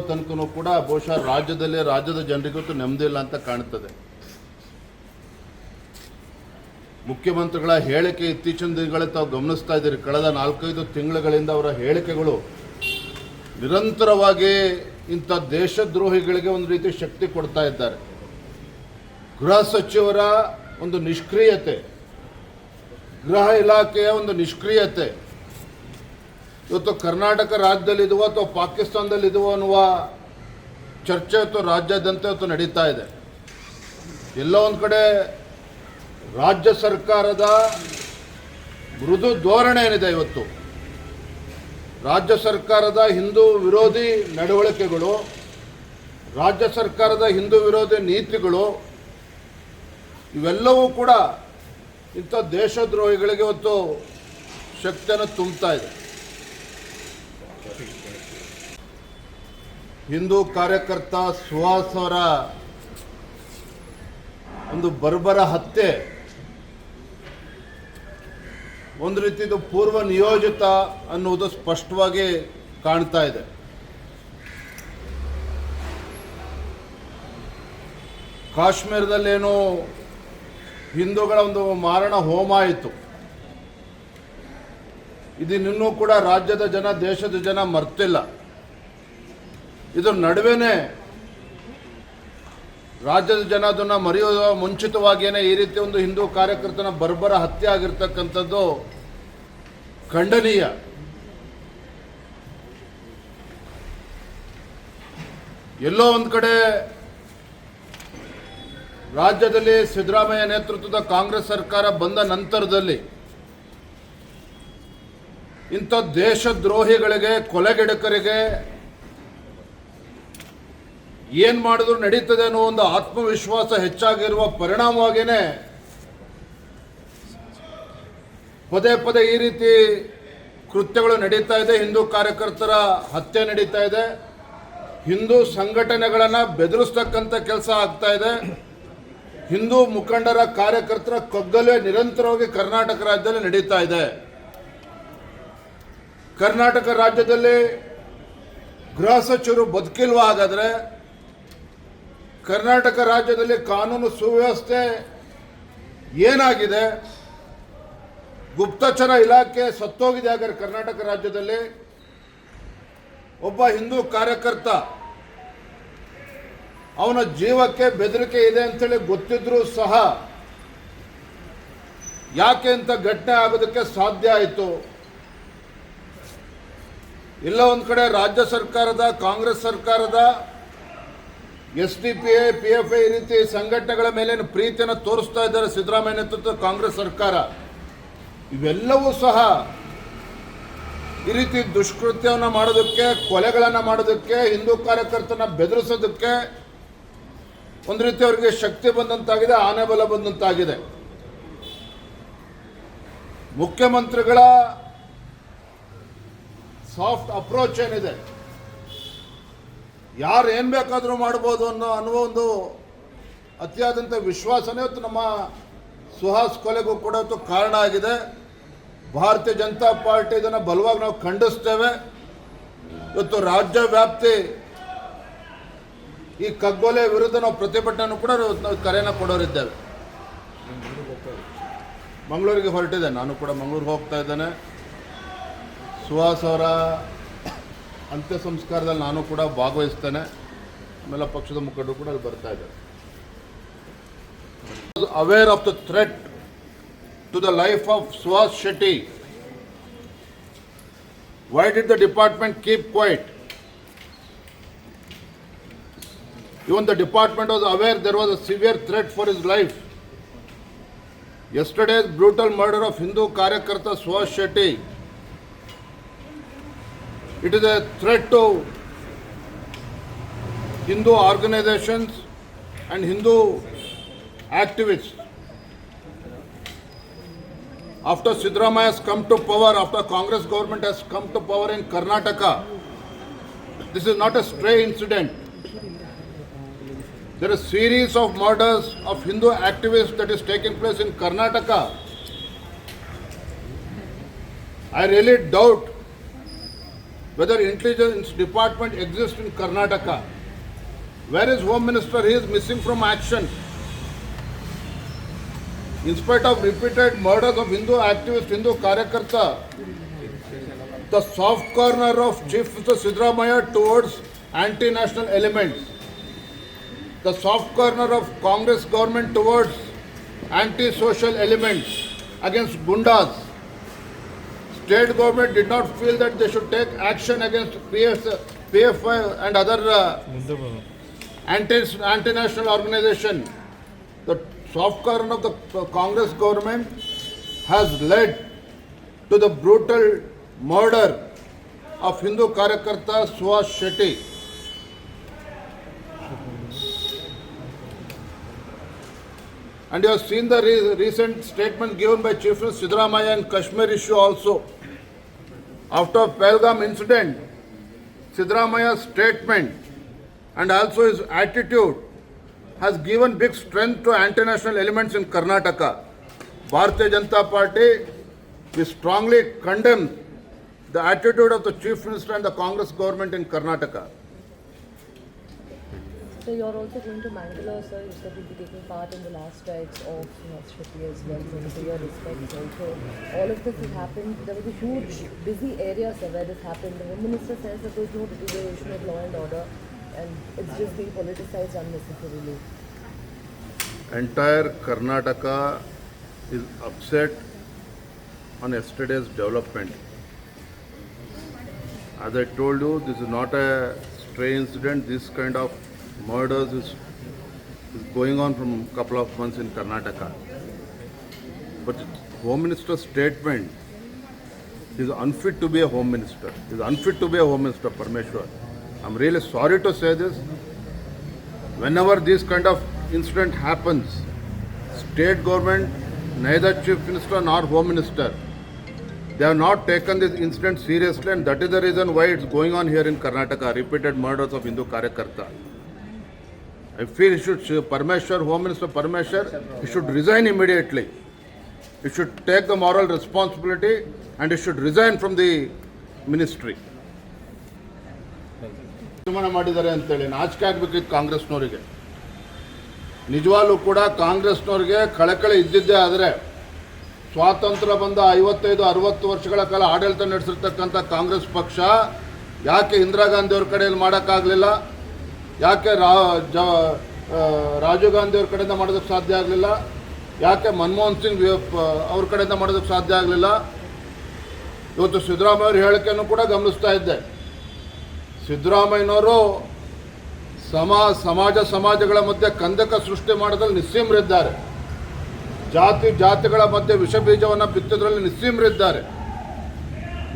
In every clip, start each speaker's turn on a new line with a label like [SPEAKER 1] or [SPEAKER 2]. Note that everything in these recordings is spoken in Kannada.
[SPEAKER 1] ತನಕನೂ ಕೂಡ ಬಹುಶಃ ರಾಜ್ಯದಲ್ಲೇ ರಾಜ್ಯದ ಜನರಿಗೂ ನೆಮ್ಮದಿ ಇಲ್ಲ ಅಂತ ಕಾಣ್ತದೆ ಮುಖ್ಯಮಂತ್ರಿಗಳ ಹೇಳಿಕೆ ಇತ್ತೀಚಿನ ದಿನಗಳಲ್ಲಿ ತಾವು ಗಮನಿಸ್ತಾ ಇದ್ದೀರಿ. ಕಳೆದ ನಾಲ್ಕೈದು ತಿಂಗಳುಗಳಿಂದ ಅವರ ಹೇಳಿಕೆಗಳು ನಿರಂತರವಾಗಿ ಇಂಥ ದೇಶದ್ರೋಹಿಗಳಿಗೆ ಒಂದು ರೀತಿ ಶಕ್ತಿ ಕೊಡ್ತಾ ಇದ್ದಾರೆ. ಗೃಹ ಸಚಿವರ ಒಂದು ನಿಷ್ಕ್ರಿಯತೆ, ಗೃಹ ಇಲಾಖೆಯ ಒಂದು ನಿಷ್ಕ್ರಿಯತೆ ಇವತ್ತು ಕರ್ನಾಟಕ ರಾಜ್ಯದಲ್ಲಿದುವ ಅಥವಾ ಪಾಕಿಸ್ತಾನದಲ್ಲಿದುವ ಅನ್ನುವ ಚರ್ಚೆ ಅಥವಾ ರಾಜ್ಯಾದ್ಯಂತ ಇವತ್ತು ನಡೀತಾ ಇದೆ. ಎಲ್ಲ ಒಂದು ಕಡೆ ರಾಜ್ಯ ಸರ್ಕಾರದ ಮೃದು ಧೋರಣೆ ಏನಿದೆ ಇವತ್ತು? ರಾಜ್ಯ ಸರ್ಕಾರದ ಹಿಂದೂ ವಿರೋಧಿ ನಡವಳಿಕೆಗಳು, ರಾಜ್ಯ ಸರ್ಕಾರದ ಹಿಂದೂ ವಿರೋಧಿ ನೀತಿಗಳು, ಇವೆಲ್ಲವೂ ಕೂಡ ಇಂಥ ದೇಶದ್ರೋಹಿಗಳಿಗೆ ಇವತ್ತು ಶಕ್ತಿಯನ್ನು ತುಂಬ್ತಾ ಇದೆ. ಹಿಂದೂ ಕಾರ್ಯಕರ್ತ ಸುಹಾಸ್ ಅವರ ಒಂದು ಬರ್ಬರ ಹತ್ಯೆ, ಒಂದು ರೀತಿದು ಪೂರ್ವ ನಿಯೋಜಿತ ಅನ್ನುವುದು ಸ್ಪಷ್ಟವಾಗಿ ಕಾಣ್ತಾ ಇದೆ. ಕಾಶ್ಮೀರದಲ್ಲೇನು ಹಿಂದೂಗಳ ಒಂದು ಮಾರಣ ಹೋಮ ಆಯಿತು. ಇದನ್ನಿನ್ನೂ ಕೂಡ ರಾಜ್ಯದ ಜನ, ದೇಶದ ಜನ ಮರ್ತಿಲ್ಲ. ಇದ್ರ ನಡುವೆನೇ ರಾಜ್ಯದ ಜನ ಅದನ್ನು ಮರೆಯೋದ ಮುಂಚಿತವಾಗಿಯೇ ಈ ರೀತಿ ಒಂದು ಹಿಂದೂ ಕಾರ್ಯಕರ್ತನ ಬರ್ಬರ ಹತ್ಯೆ ಆಗಿರ್ತಕ್ಕಂಥದ್ದು ಖಂಡನೀಯ. ಎಲ್ಲೋ ಒಂದು ಕಡೆ ರಾಜ್ಯದಲ್ಲಿ ಸಿದ್ದರಾಮಯ್ಯ ನೇತೃತ್ವದ ಕಾಂಗ್ರೆಸ್ ಸರ್ಕಾರ ಬಂದ ನಂತರದಲ್ಲಿ ಇಂಥ ದೇಶದ್ರೋಹಿಗಳಿಗೆ, ಕೊಲೆಗೆಡಕರಿಗೆ ಏನು ಮಾಡಿದ್ರು ನಡೀತದೆ ಅನ್ನೋ ಒಂದು ಆತ್ಮವಿಶ್ವಾಸ ಹೆಚ್ಚಾಗಿರುವ ಪರಿಣಾಮವಾಗಿಯೇ ಪದೇ ಪದೇ ಈ ರೀತಿ ಕೃತ್ಯಗಳು ನಡೀತಾ ಇದೆ. ಹಿಂದೂ ಕಾರ್ಯಕರ್ತರ ಹತ್ಯೆ ನಡೀತಾ ಇದೆ. ಹಿಂದೂ ಸಂಘಟನೆಗಳನ್ನು ಬೆದರಿಸ್ತಕ್ಕಂಥ ಕೆಲಸ ಆಗ್ತಾ ಇದೆ. ಹಿಂದೂ ಮುಖಂಡರ ಕಾರ್ಯಕರ್ತರ ಕಗ್ಗಲೆ ನಿರಂತರವಾಗಿ ಕರ್ನಾಟಕ ರಾಜ್ಯದಲ್ಲಿ ನಡೀತಾ ಇದೆ. ಕರ್ನಾಟಕ ರಾಜ್ಯದಲ್ಲಿ ಗೃಹ ಸಚಿವರು ಬದುಕಿಲ್ವಾ ಹಾಗಾದ್ರೆ ಕರ್ನಾಟಕ ರಾಜ್ಯದಲ್ಲಿ ಕಾನೂನು ಸುವ್ಯವಸ್ಥೆ ಏನಾಗಿದೆ? ಗುಪ್ತಚರ ಇಲಾಖೆ ಸತ್ತೋಗಿದೆ ಹಾಗಾದ್ರೆ ಕರ್ನಾಟಕ ರಾಜ್ಯದಲ್ಲಿ. ಒಬ್ಬ ಹಿಂದೂ ಕಾರ್ಯಕರ್ತ, ಅವನ ಜೀವಕ್ಕೆ ಬೆದರಿಕೆ ಇದೆ ಅಂತೇಳಿ ಗೊತ್ತಿದ್ರೂ ಸಹ ಯಾಕೆ ಅಂತ ಘಟನೆ ಆಗೋದಕ್ಕೆ ಸಾಧ್ಯ ಆಯಿತು? ಇಲ್ಲ, ಒಂದು ಕಡೆ ರಾಜ್ಯ ಸರ್ಕಾರದ, ಕಾಂಗ್ರೆಸ್ ಸರ್ಕಾರದ S D P A P F I ರೀತಿ ಸಂಘಟನೆಗಳ ಮೇಲೆ ಪ್ರೀತಿಯನ್ನು ತೋರಿಸ್ತಾ ಇದ್ದಾರೆ ಸಿದ್ದರಾಮಯ್ಯ ನೇತೃತ್ವದ ಕಾಂಗ್ರೆಸ್ ಸರ್ಕಾರ. ಇವೆಲ್ಲವೂ ಸಹ ಈ ರೀತಿ ದುಷ್ಕೃತ್ಯವನ್ನು ಮಾಡೋದಕ್ಕೆ, ಕೊಲೆಗಳನ್ನು ಮಾಡೋದಕ್ಕೆ, ಹಿಂದೂ ಕಾರ್ಯಕರ್ತನ ಬೆದರಿಸೋದಕ್ಕೆ ಒಂದು ರೀತಿ ಅವರಿಗೆ ಶಕ್ತಿ ಬಂದಂತಾಗಿದೆ, ಆನೆ ಬಲ ಬಂದಂತಾಗಿದೆ. ಮುಖ್ಯಮಂತ್ರಿಗಳ ಸಾಫ್ಟ್ ಅಪ್ರೋಚ್ ಏನಿದೆ? ಯಾರು ಏನು ಬೇಕಾದರೂ ಮಾಡ್ಬೋದು ಅನ್ನೋ ಅನ್ನುವ ಒಂದು ಅತಿಯಾದಂಥ ವಿಶ್ವಾಸನೇ ಇವತ್ತು ನಮ್ಮ ಸುಹಾಸ್ ಕೊಲೆಗೂ ಕೂಡ ಇವತ್ತು ಕಾರಣ ಆಗಿದೆ. ಭಾರತೀಯ ಜನತಾ ಪಾರ್ಟಿ ಇದನ್ನು ಬಲವಾಗಿ ನಾವು ಖಂಡಿಸ್ತೇವೆ. ಇವತ್ತು ರಾಜ್ಯ ವ್ಯಾಪ್ತಿ ಈ ಕಗ್ಗೊಲೆ ವಿರುದ್ಧ ನಾವು ಪ್ರತಿಭಟನೆ ಕೂಡ ನಾವು ಕರೆಯನ್ನು ಕೊಡೋರಿದ್ದೇವೆ. ಮಂಗಳೂರಿಗೆ ಹೊರಟಿದೆ ನಾನು ಕೂಡ ಮಂಗಳೂರಿಗೆ ಹೋಗ್ತಾ ಇದ್ದೇನೆ. ಸುಹಾಸ್ ಅವರ ಅಂತ್ಯ ಸಂಸ್ಕಾರದಲ್ಲಿ ನಾನು ಕೂಡ ಭಾಗವಹಿಸ್ತೇನೆ. ಆಮೇಲೆ ಪಕ್ಷದ ಮುಖಂಡರು ಕೂಡ ಅಲ್ಲಿ ಬರ್ತಾ ಇದ್ದಾರೆ. Aware of the threat to the life of Suhas Shetty why did the department keep quiet even the department was aware there was a severe threat for his life Yesterday's brutal murder of Hindu ಕಾರ್ಯಕರ್ತ Suhas Shetty. It is a threat to Hindu organizations and Hindu activists. After Sidramaya has come to power, after Congress government has come to power in Karnataka, this is not a stray incident. There are series of murders of Hindu activists that is taking place in Karnataka. I really doubt whether intelligence department exists in Karnataka. Where is Home Minister? He is missing from action. In spite of repeated murders of Hindu activist, Hindu Karyakarta, the soft corner of Chief Minister Sidramaya towards anti-national elements, the soft corner of Congress government towards anti-social elements against gundas. State government did not feel that they should take action against PS, and other uh, anti, anti-national organization. The soft corner of the Congress government has led to the brutal murder of Hindu Karyakarta Suhas Shetty. And you have seen the re- recent statement given by Chief Minister Siddaramaiah in Kashmir issue also. After Pelgam incident, Siddaramaiah's statement and also his attitude has given big strength to anti-national elements in Karnataka. Bharatiya Janata Party, we strongly condemn the attitude of the Chief Minister and the Congress government in Karnataka.
[SPEAKER 2] So you're also going to Mangalore, sir. You said you'll be taking part in the last rites of North Shruti as well. So to your respects also. All of this has happened. There was a huge, busy area, sir, where this happened. The Home Minister says that there's no deterioration of law and order and it's just being politicized unnecessarily.
[SPEAKER 1] Entire Karnataka is upset on yesterday's development. As I told you, this is not a stray incident. This kind of murders is, is going on from a couple of months in Karnataka. But Home Minister's statement is unfit to be a Home Minister. Is unfit to be a Home Minister, Parmeshwar. I'm really sorry to say this. Whenever this kind of incident happens, state government, neither chief minister nor home minister, they have not taken this incident seriously and that is the reason why it's going on here in Karnataka, repeated murders of Hindu Karyakarta. I feel he should, Parmeshwar, Home Minister Parmeshwar, he should resign immediately. He should take the moral responsibility and he should resign from the ministry. ತೀರ್ಮಾನ ಮಾಡಿದ್ದಾರೆ ಅಂತೇಳಿ ನಾಚಿಕೆ ಆಗ್ಬೇಕಿತ್ತು ಕಾಂಗ್ರೆಸ್ನವರಿಗೆ ನಿಜವಾಗ್ಲೂ ಕೂಡ ಕಾಂಗ್ರೆಸ್ನವ್ರಿಗೆ ಕಳಕಳಿ ಇದ್ದಿದ್ದೇ ಆದರೆ ಸ್ವಾತಂತ್ರ್ಯ ಬಂದ ಐವತ್ತೈದು ಅರವತ್ತು ವರ್ಷಗಳ ಕಾಲ ಆಡಳಿತ ನಡೆಸಿರ್ತಕ್ಕಂಥ ಕಾಂಗ್ರೆಸ್ ಪಕ್ಷ ಯಾಕೆ ಇಂದಿರಾ ಗಾಂಧಿ ಅವ್ರ ಕಡೆಯಲ್ಲಿ ಮಾಡೋಕ್ಕಾಗಲಿಲ್ಲ ಯಾಕೆ ರಾ ಜ ರಾಜೀವ್ ಗಾಂಧಿ ಅವ್ರ ಕಡೆಯಿಂದ ಮಾಡೋದಕ್ಕೆ ಸಾಧ್ಯ ಆಗಲಿಲ್ಲ? ಯಾಕೆ ಮನಮೋಹನ್ ಸಿಂಗ್ ಅವ್ರ ಕಡೆಯಿಂದ ಮಾಡೋದಕ್ಕೆ ಸಾಧ್ಯ ಆಗಲಿಲ್ಲ? ಇವತ್ತು ಸಿದ್ದರಾಮಯ್ಯ ಅವ್ರ ಹೇಳಿಕೆಯನ್ನು ಕೂಡ ಗಮನಿಸ್ತಾ ಇದ್ದೆ. ಸಿದ್ದರಾಮಯ್ಯನವರು ಸಮ, ಸಮಾಜ ಸಮಾಜಗಳ ಮಧ್ಯೆ ಕಂದಕ ಸೃಷ್ಟಿ ಮಾಡೋದ್ರಲ್ಲಿ ನಿಸ್ಸೀಮರಿದ್ದಾರೆ. ಜಾತಿ ಜಾತಿಗಳ ಮಧ್ಯೆ ವಿಷ ಬೀಜವನ್ನು ಬಿತ್ತೋದ್ರಲ್ಲಿ ನಿಸ್ಸೀಮರಿದ್ದಾರೆ.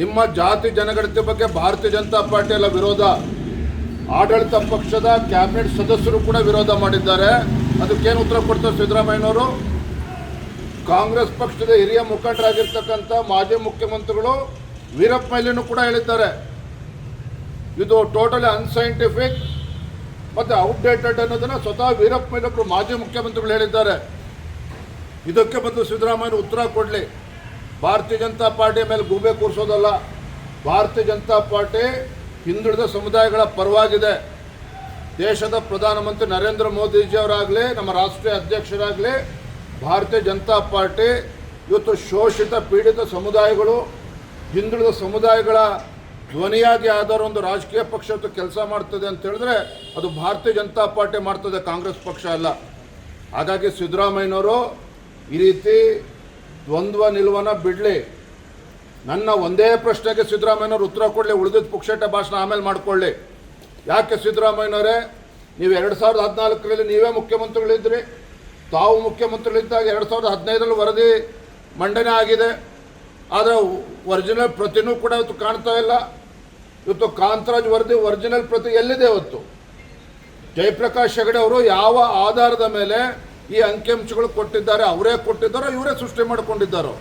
[SPEAKER 1] ನಿಮ್ಮ ಜಾತಿ ಜನಗಣತಿ ಬಗ್ಗೆ ಭಾರತೀಯ ಜನತಾ ಪಾರ್ಟಿ ಎಲ್ಲ ವಿರೋಧ. ಆಡಳಿತ ಪಕ್ಷದ ಕ್ಯಾಬಿನೆಟ್ ಸದಸ್ಯರು ಕೂಡ ವಿರೋಧ ಮಾಡಿದ್ದಾರೆ. ಅದಕ್ಕೇನು ಉತ್ತರ ಕೊಡ್ತಾರೆ ಸಿದ್ದರಾಮಯ್ಯನವರು? ಕಾಂಗ್ರೆಸ್ ಪಕ್ಷದ ಹಿರಿಯ ಮುಖಂಡರಾಗಿರ್ತಕ್ಕಂಥ ಮಾಜಿ ಮುಖ್ಯಮಂತ್ರಿಗಳು ವೀರಪ್ಪ ಮೈಲಿನೂ ಕೂಡ ಹೇಳಿದ್ದಾರೆ. ಇದು ಟೋಟಲಿ ಅನ್ಸೈಂಟಿಫಿಕ್ ಮತ್ತು ಔಟ್ಡೇಟೆಡ್ ಅನ್ನೋದನ್ನು ಸ್ವತಃ ವೀರಪ್ಪ ಮೊಯ್ಲೊಬ್ರು ಮಾಜಿ ಮುಖ್ಯಮಂತ್ರಿಗಳು ಹೇಳಿದ್ದಾರೆ. ಇದಕ್ಕೆ ಬಂದು ಸಿದ್ದರಾಮಯ್ಯ ಉತ್ತರ ಕೊಡಲಿ. ಭಾರತೀಯ ಜನತಾ ಪಾರ್ಟಿ ಮೇಲೆ ಗೂಬೆ ಕೂರಿಸೋದಲ್ಲ. ಭಾರತೀಯ ಜನತಾ ಪಾರ್ಟಿ ಹಿಂದುಳಿದ ಸಮುದಾಯಗಳ ಪರವಾಗಿದೆ. ದೇಶದ ಪ್ರಧಾನಮಂತ್ರಿ ನರೇಂದ್ರ ಮೋದಿಜಿಯವರಾಗಲಿ, ನಮ್ಮ ರಾಷ್ಟ್ರೀಯ ಅಧ್ಯಕ್ಷರಾಗಲಿ, ಭಾರತೀಯ ಜನತಾ ಪಾರ್ಟಿ, ಇವತ್ತು ಶೋಷಿತ ಪೀಡಿತ ಸಮುದಾಯಗಳು, ಹಿಂದುಳಿದ ಸಮುದಾಯಗಳ ಧ್ವನಿಯಾಗಿ ಆಧಾರ ಒಂದು ರಾಜಕೀಯ ಪಕ್ಷ ಇವತ್ತು ಕೆಲಸ ಮಾಡ್ತದೆ ಅಂತ ಹೇಳಿದ್ರೆ ಅದು ಭಾರತೀಯ ಜನತಾ ಪಾರ್ಟಿ ಮಾಡ್ತದೆ, ಕಾಂಗ್ರೆಸ್ ಪಕ್ಷ ಅಲ್ಲ. ಹಾಗಾಗಿ ಸಿದ್ದರಾಮಯ್ಯನವರು ಈ ರೀತಿ ದ್ವಂದ್ವ ನಿಲುವನ್ನು ಬಿಡಲಿ. ನನ್ನ ಒಂದೇ ಪ್ರಶ್ನೆಗೆ ಸಿದ್ದರಾಮಯ್ಯನವರು ಉತ್ತರ ಕೊಡಲಿ, ಉಳಿದಿದ್ದ ಪುಕ್ಷೇಟ ಭಾಷಣ ಆಮೇಲೆ ಮಾಡಿಕೊಳ್ಳಿ. ಯಾಕೆ ಸಿದ್ದರಾಮಯ್ಯನವರೇ, ನೀವು ಎರಡು ಸಾವಿರದ ಹದಿನಾಲ್ಕರಲ್ಲಿ ನೀವೇ ಮುಖ್ಯಮಂತ್ರಿಗಳಿದ್ರಿ. ತಾವು ಮುಖ್ಯಮಂತ್ರಿಗಳಿದ್ದಾಗ ಎರಡು ಸಾವಿರದ ಹದಿನೈದರಲ್ಲಿ ವರದಿ ಮಂಡನೆ ಆಗಿದೆ. ಆದರೆ ಒರಿಜಿನಲ್ ಪ್ರತಿನೂ ಕೂಡ ಇವತ್ತು ಕಾಣ್ತಾ ಇಲ್ಲ. ಇವತ್ತು ಕಾಂತರಾಜ್ ವರದಿ ಒರಿಜಿನಲ್ ಪ್ರತಿ ಎಲ್ಲಿದೆ ಇವತ್ತು? ಜಯಪ್ರಕಾಶ್ ಹೆಗಡೆ ಅವರು ಯಾವ ಆಧಾರದ ಮೇಲೆ ಈ ಅಂಕಿಅಂಶಗಳು ಕೊಟ್ಟಿದ್ದಾರೆ, ಅವರೇ ಕೊಟ್ಟಿದ್ದಾರೋ, ಇವರೇ ಸೃಷ್ಟಿ ಮಾಡಿಕೊಂಡಿದ್ದಾರೋ?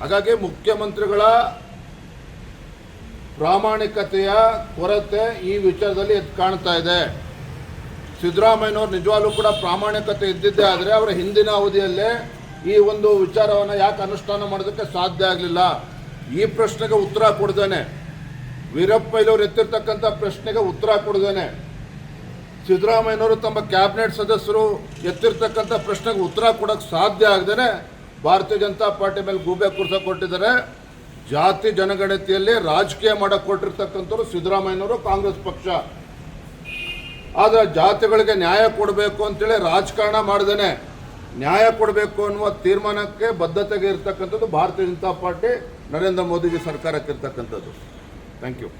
[SPEAKER 1] ಹಾಗಾಗಿ ಮುಖ್ಯಮಂತ್ರಿಗಳ ಪ್ರಾಮಾಣಿಕತೆಯ ಕೊರತೆ ಈ ವಿಚಾರದಲ್ಲಿ ಎದ್ದು ಕಾಣ್ತಾ ಇದೆ. ಸಿದ್ದರಾಮಯ್ಯನವರು ನಿಜವಾಗ್ಲೂ ಕೂಡ ಪ್ರಾಮಾಣಿಕತೆ ಇದ್ದಿದ್ದೇ ಆದರೆ ಅವರ ಹಿಂದಿನ ಅವಧಿಯಲ್ಲೇ ಈ ಒಂದು ವಿಚಾರವನ್ನು ಯಾಕೆ ಅನುಷ್ಠಾನ ಮಾಡೋದಕ್ಕೆ ಸಾಧ್ಯ ಆಗಲಿಲ್ಲ? ಈ ಪ್ರಶ್ನೆಗೆ ಉತ್ತರ ಕೊಡ್ದೇನೆ. ವೀರಪ್ಪಯ್ಯವರು ಎತ್ತಿರ್ತಕ್ಕಂಥ ಪ್ರಶ್ನೆಗೆ ಉತ್ತರ ಕೊಡ್ದೇನೆ. ಸಿದ್ದರಾಮಯ್ಯನವರು ತಮ್ಮ ಕ್ಯಾಬಿನೆಟ್ ಸದಸ್ಯರು ಎತ್ತಿರ್ತಕ್ಕಂಥ ಪ್ರಶ್ನೆಗೆ ಉತ್ತರ ಕೊಡೋಕ್ಕೆ ಸಾಧ್ಯ ಆಗದೇನೆ. ಭಾರತೀಯ ಜನತಾ ಪಾರ್ಟಿ ಮೇಲೆ ಗೂಬೆ ಕುರ್ಸ ಕೊಟ್ಟಿದ್ದಾರೆ. ಜಾತಿ ಜನಗಣತಿಯಲ್ಲಿ ರಾಜಕೀಯ ಮಾಡಕ್ಕೆ ಕೊಟ್ಟಿರ್ತಕ್ಕಂಥವ್ರು ಸಿದ್ದರಾಮಯ್ಯನವರು ಕಾಂಗ್ರೆಸ್ ಪಕ್ಷ. ಆದರೆ ಜಾತಿಗಳಿಗೆ ನ್ಯಾಯ ಕೊಡಬೇಕು ಅಂತೇಳಿ ರಾಜಕಾರಣ ಮಾಡ್ದೇನೆ ನ್ಯಾಯ ಕೊಡಬೇಕು ಅನ್ನುವ ತೀರ್ಮಾನಕ್ಕೆ ಬದ್ಧತೆಗೆ ಇರ್ತಕ್ಕಂಥದ್ದು ಭಾರತೀಯ ಜನತಾ ಪಾರ್ಟಿ, ನರೇಂದ್ರ ಮೋದಿಜಿ ಸರ್ಕಾರಕ್ಕೆ ಇರ್ತಕ್ಕಂಥದ್ದು. Thank you